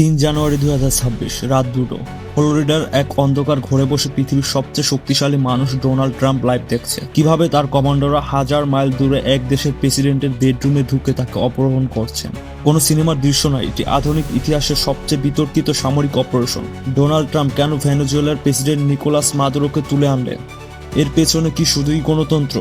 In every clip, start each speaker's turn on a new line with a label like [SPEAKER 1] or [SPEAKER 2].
[SPEAKER 1] তিন জানুয়ারি দু হাজার ছাব্বিশ, রাত দুটো। ফ্লোরিডার এক অন্ধকার ঘরে বসে পৃথিবীর সবচেয়ে শক্তিশালী মানুষ ডোনাল্ড ট্রাম্প লাইভ দেখছে। কীভাবে তার কমান্ডোরা হাজার মাইল দূরে এক দেশের প্রেসিডেন্টের বেডরুমে ঢুকে তাকে অপহরণ করছেন। কোনো সিনেমার দৃশ্য নয়, এটি আধুনিক ইতিহাসের সবচেয়ে বিতর্কিত সামরিক অপারেশন। ডোনাল্ড ট্রাম্প কেন ভেনেজুয়েলার প্রেসিডেন্ট নিকোলাস মাদুরোকে তুলে আনলেন? এর পেছনে কি শুধুই গণতন্ত্র?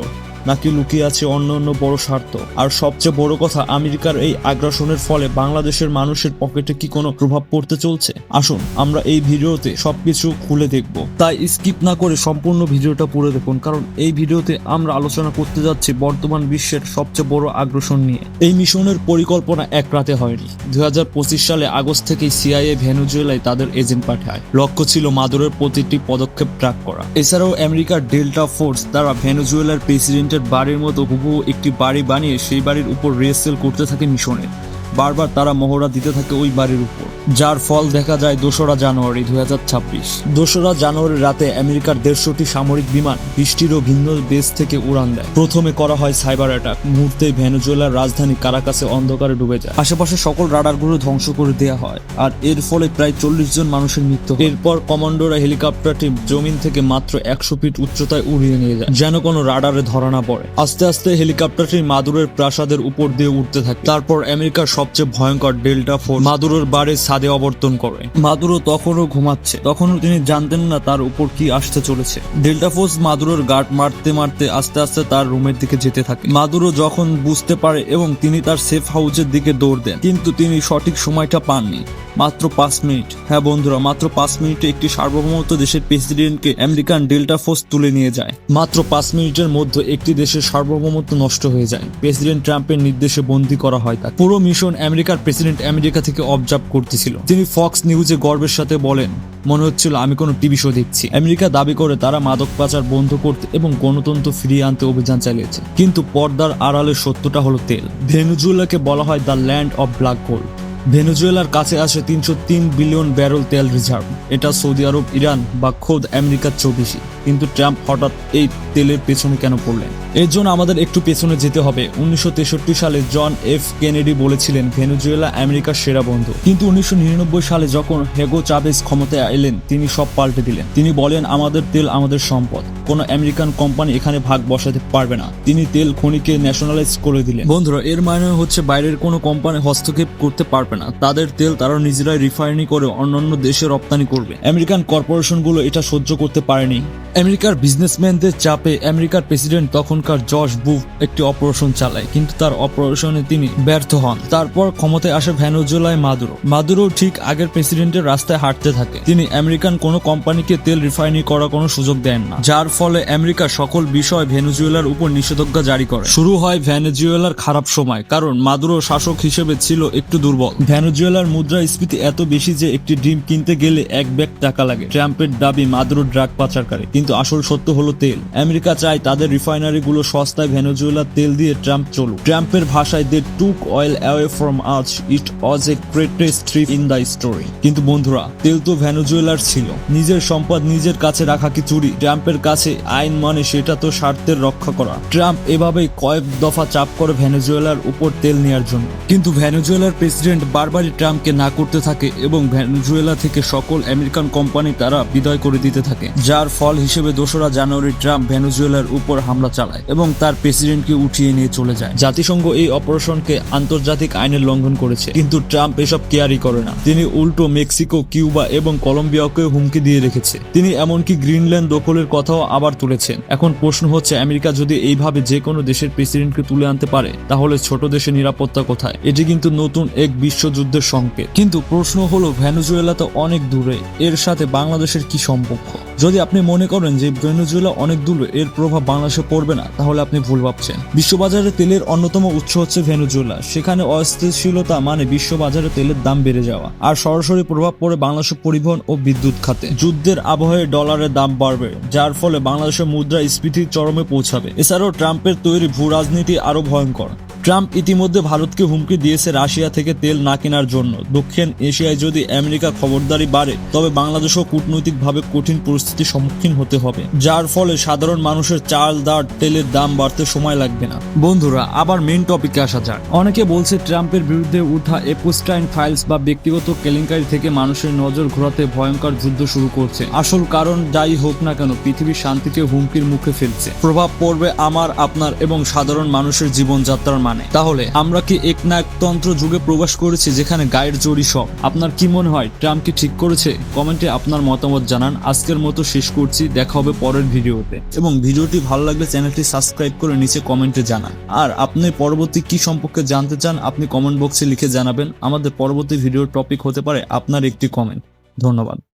[SPEAKER 1] নাকি লুকিয়ে আছে অন্য অন্য বড় স্বার্থ? আর সবচেয়ে বড় কথা, আমেরিকার এই আগ্রাসনের ফলে বাংলাদেশের মানুষের পকেটে কি কোনো প্রভাব পড়তে চলছে? আসুন, আমরা এই ভিডিওতে সবকিছু খুলে দেখব। তাই স্কিপ না করে সম্পূর্ণ ভিডিওটা পড়ে দেখুন, কারণ এই ভিডিওতে আমরা আলোচনা করতে যাচ্ছি বর্তমান বিশ্বের সবচেয়ে বড় আগ্রাসন নিয়ে। এই মিশনের পরিকল্পনা এক রাতে হয়নি। দু হাজার পঁচিশ সালে আগস্ট থেকে সিআইএ ভেনুজুয়েলায় তাদের এজেন্ট পাঠায়। লক্ষ্য ছিল মাদুরের প্রতিটি পদক্ষেপ ট্র্যাক করা। এছাড়াও আমেরিকার ডেল্টা ফোর্স দ্বারা ভেনুজুয়েলার প্রেসিডেন্টের বাড়ির মতো হুবহু একটি বাড়ি বানিয়ে সেই বাড়ির উপর রিহার্সেল করতে থাকে মিশনে। বারবার তারা মহড়া দিতে থাকে ওই বাড়ির উপর। যার ফল দেখা যায় দোসরা জানুয়ারি দুই হাজার ছাব্বিশ। দোসরা জানুয়ারি রাতে আমেরিকার দেড়শোটি সামরিক বিমান বৃষ্টিরও ভিন্ন দেশ থেকে উড়ান দেয়। প্রথমে করা হয় সাইবার অ্যাটাক। মুহূর্তে ভেনেজুয়েলার রাজধানী কারাকাসে অন্ধকারে ডুবে যায়। আশেপাশে সকল রাডারগুলো ধ্বংস করে দেওয়া হয়। আর এর ফলে প্রায় চল্লিশ জন মানুষের মৃত্যু এরপর কমান্ডোরা হেলিকপ্টারটি জমিন থেকে মাত্র একশো ফিট উচ্চতায় উড়িয়ে নিয়ে যায়, যেন কোনো রাডারে ধরা না পড়ে। আস্তে আস্তে হেলিকপ্টারটি মাদুরের প্রাসাদের উপর দিয়ে উঠতে থাকে। তারপর আমেরিকার সবচেয়ে ভয়ঙ্কর ডেল্টা ফোর্স মাদুরোর বাড়ির ছাদে অবর্তন করে। মাদুরো তখনও ঘুমাচ্ছে। তখনও তিনি জানতেন না তার উপর কি আসতে চলেছে। ডেল্টা ফোর্স মাদুরোর গার্ড মারতে মারতে আস্তে আস্তে তার রুমের দিকে যেতে থাকে। মাদুরো যখন বুঝতে পারে এবং তিনি তার সেফ হাউসের দিকে দৌড় দেন, কিন্তু তিনি সঠিক সময়টা পাননি। মাত্র পাঁচ মিনিট। হ্যাঁ বন্ধুরা, মাত্র পাঁচ মিনিটে একটি সার্বভৌমত্ব দেশের প্রেসিডেন্টকে আমেরিকান ডেল্টা ফোর্স তুলে নিয়ে যায়। মাত্র পাঁচ মিনিটের মধ্যে একটি দেশের সার্বভৌমত্ব নষ্ট হয়ে যায়। প্রেসিডেন্ট ট্রাম্পের নির্দেশে বন্দী করা হয় তাকে। পুরো মিশন আমেরিকার প্রেসিডেন্ট আমেরিকা থেকে অবজার্ভ করতেছিল। তিনি ফক্স নিউজে গর্বের সাথে বলেন, মনে হচ্ছিল আমি কোনো টিভি শো দেখছি। আমেরিকা দাবি করে তারা মাদক পাচার বন্ধ করতে এবং গণতন্ত্র ফিরিয়ে আনতে অভিযান চালিয়েছে। কিন্তু পর্দার আড়ালে সত্যটা হলো তেল। ভেনুজুয়েলাকে বলা হয় the land of black gold ভেনেজুয়েলার কাছে আসে তিনশো তিন বিলিয়ন ব্যারল তেল রিজার্ভ। এটা সৌদি আরব, ইরান বা খোদ আমেরিকার চেয়েও বেশি কিন্তু ট্রাম্প হঠাৎ এই তেলের পেছনে কেন পড়লেন? এর জন্য আমাদের একটু পেছনে যেতে হবে। উনিশশো তেষট্টি সালে জন এফ কেনেডি বলেছিলেন, ভেনেজুয়েলা আমেরিকার সেরা বন্ধু। কিন্তু উনিশশো নিরানব্বই সালে যখন হেগো চাবেজ ক্ষমতায় এলেন, তিনি সব পাল্টে দিলেন। তিনি বলেন, আমাদের তেল আমাদের সম্পদ। কোনো আমেরিকান কোম্পানি এখানে ভাগ বসাতে পারবে না। তিনি তেল খনিকে ন্যাশনালাইজ করে দিলেন। বন্ধুরা, এর মানে হচ্ছে বাইরের কোনো কোম্পানি হস্তক্ষেপ করতে পারবে না। তাদের তেল তারা নিজেরাই রিফাইনি করে অন্যান্য দেশে রপ্তানি করবে। আমেরিকান কর্পোরেশনগুলো এটা সহ্য করতে পারেনি। আমেরিকার বিজনেসম্যানদের চাপে আমেরিকার প্রেসিডেন্ট তখনকার জর্জ বুফ একটি অপারেশন চালায়, কিন্তু তার অপারেশনে তিনি ব্যর্থ হন। তারপর ক্ষমতায় আসে ভ্যানোজুলায় মাদুরো। মাদুরো ঠিক আগের প্রেসিডেন্টের রাস্তায় হাঁটতে থাকে। তিনি আমেরিকান কোনো কোম্পানিকে তেল রিফাইনি করার কোনো সুযোগ দেন না, যার ফলে আমেরিকা সকল বিষয় ভেনেজুয়েলার উপর নিষেধাজ্ঞা জারি করে। শুরু হয় ভেনেজুয়েলার খারাপ সময়, কারণ মাদুরো শাসক হিসেবে ছিল একটু দুর্বল। ভেনেজুয়েলার মুদ্রাস্ফীতি এত বেশি যে একটি ডিম কিনতে গেলে এক ব্যাগ টাকা লাগে। ট্রাম্পের দাবি, মাদুরো ড্রাগ পাচারকারী কিন্তু আসল সত্য হলো তেল। আমেরিকা চায় তাদের রিফাইনারি গুলো সস্তায় ভেনেজুয়েলার তেল দিয়ে ট্রাম্প চলুক। ট্রাম্পের ভাষায় they took oil away from us it was a greatest trip in the story কিন্তু বন্ধুরা, তেল তো ভেনেজুয়েলার ছিল। নিজের সম্পদ নিজের কাছে রাখা কি চুরি? ট্রাম্পের কাছে আইন মানে সেটা তো স্বার্থের রক্ষা করা। ট্রাম্প এভাবেই কয়েক দফা চাপ করে ভেনেজুয়েলার উপর তেল নেওয়ার জন্য। কিন্তু ভেনেজুয়েলার প্রেসিডেন্ট বারবারই ট্রাম্পকে না করতে থাকে এবং ভেনেজুয়েলা থেকে সকল আমেরিকান কোম্পানি তারা বিদায় করে দিতে থাকে, যার ফল হিসেবে দোসরা জানুয়ারি ট্রাম্প ভেনেজুয়েলার উপর হামলা চালায় এবং তার প্রেসিডেন্টকে উঠিয়ে নিয়ে চলে যায়। জাতিসংঘ এই অপারেশনকে আন্তর্জাতিক আইনের লঙ্ঘন করেছে, কিন্তু ট্রাম্প এসব কেয়ারই করে না। তিনি উল্টো মেক্সিকো, কিউবা এবং কলম্বিয়াকে হুমকি দিয়ে রেখেছে। তিনি এমনকি গ্রিনল্যান্ড দখলের কথাও আবার তুলেছেন। এখন প্রশ্ন হচ্ছে, আমেরিকা যদি এইভাবে যে কোনো দেশের প্রেসিডেন্টকে তুলে আনতে পারে, তাহলে ছোট দেশের নিরাপত্তা কোথায়? এটি কিন্তু নতুন এক বিশ্বযুদ্ধের সংকেত। কিন্তু প্রশ্ন হলো, ভেনেজুয়েলা তো অনেক দূরে, এর সাথে বাংলাদেশের কি সম্পর্ক? যদি আপনি মনে করেন যে ভেনেজুয়েলা অনেক দূরে, এর প্রভাব বাংলাদেশে পড়বে না, তাহলে আপনি ভুল ভাবছেন। বিশ্ববাজারে তেলের অন্যতম উৎস হচ্ছে ভেনেজুয়েলা। সেখানে অস্থিতিশীলতা মানে বিশ্ববাজারে তেলের দাম বেড়ে যাওয়া, আর সরাসরি প্রভাব পড়ে বাংলাদেশের পরিবহন ও বিদ্যুৎ খাতে। যুদ্ধের আবহে ডলারের দাম বাড়বে, যার ফলে বাংলাদেশের মুদ্রা স্ফীতির চরমে পৌঁছাবে। এছাড়াও ট্রাম্পের তৈরি ভূ রাজনীতি আরও ভয়ঙ্কর। ট্রাম্প ইতিমধ্যে ভারতকে হুমকি দিয়েছে রাশিয়া থেকে তেল না কেনার জন্য। দক্ষিণ এশিয়ায় যদি আমেরিকা খবরদারি বাড়ে, তবে বাংলাদেশও কূটনৈতিকভাবে কঠিন পরিস্থিতির সম্মুখীন হতে হবে, যার ফলে সাধারণ মানুষের চাল দার তেলের দাম বাড়তে সময় লাগবে না। বন্ধুরা, আবার মেন টপিকে আসা যাক। অনেকে বলছে ট্রাম্পের বিরুদ্ধে উঠা এপোস্টাইন ফাইলস বা ব্যক্তিগত কেলেঙ্কারি থেকে মানুষের নজর ঘোরাতে ভয়ঙ্কর যুদ্ধ শুরু করছে। আসল কারণ যাই হোক না কেন পৃথিবীর শান্তিকে হুমকির মুখে ফেলছে। প্রভাব পড়বে আমার, আপনার এবং সাধারণ মানুষের জীবনযাত্রার মানে। তাহলে আমরা কি এক না একনায়কতন্ত্র যুগে প্রবেশ করেছি যেখানে গায়ের জড়ি সব? আপনার কি মনে হয় ট্রাম্প কি ঠিক করেছে? কমেন্টে আপনার মতামত জানান। আজকের মতো শেষ করছি। দেখা হবে পরের ভিডিওতে। এবং ভিডিওটি ভালো লাগলে চ্যানেলটি সাবস্ক্রাইব করে নিচে কমেন্টে জানান। আর আপনি পরবর্তী কি সম্পর্কে জানতে চান, আপনি কমেন্ট বক্সে লিখে জানাবেন। আমাদের পরবর্তী ভিডিওর টপিক হতে পারে আপনার একটি কমেন্ট। ধন্যবাদ।